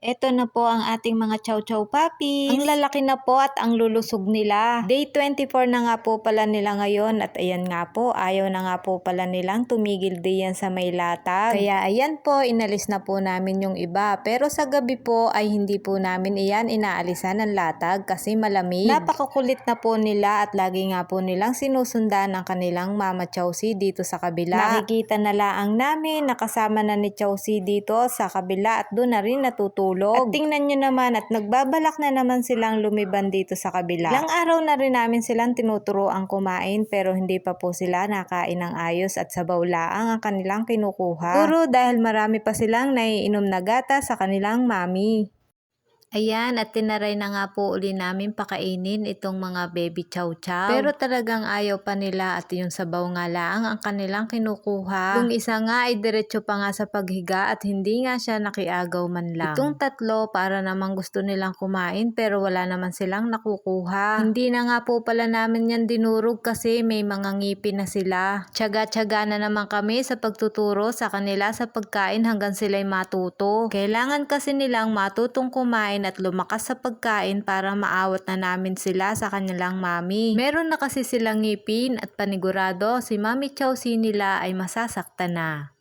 Ito na po ang ating mga chow chow puppies. Ang lalaki na po at ang lulusog nila. Day 24 na nga po pala nila ngayon at ayan nga po, ayaw na nga po pala nilang tumigil diyan sa may latag. Kaya ayan po, inalis na po namin yung iba. Pero sa gabi po ay hindi po namin iyan inaalisan ng latag kasi malamig. Napakakulit na po nila at lagi nga po nilang sinusundan ang kanilang mama Chowsi dito sa kabila. Nakikita na laang namin nakasama na ni Chowsi dito sa kabila at doon na rin natutulog. At tingnan nyo naman at nagbabalak na naman silang lumiban dito sa kabila. Ilang araw na rin namin silang tinuturo ang kumain pero hindi pa po sila nakain ng ayos at sabaw laang ang kanilang kinukuha. Puro dahil marami pa silang naiinom na gata sa kanilang mami. Ayan, at tinaray na nga po uli namin pakainin itong mga baby chow chow. Pero talagang ayaw pa nila at yung sabaw nga lang ang kanilang kinukuha. Yung isa nga ay diretso pa nga sa paghiga at hindi nga siya nakiagaw man lang. Itong tatlo para namang gusto nilang kumain pero wala naman silang nakukuha. Hindi na nga po pala namin yan dinurog kasi may mga ngipin na sila. Tsaga-tsaga na naman kami sa pagtuturo sa kanila sa pagkain hanggang sila'y matuto. Kailangan kasi nilang matutong kumain at lumakas sa pagkain para maawat na namin sila sa kanilang mami. Meron na kasi silang ngipin at panigurado si Mami Chowsi nila ay masasaktan na.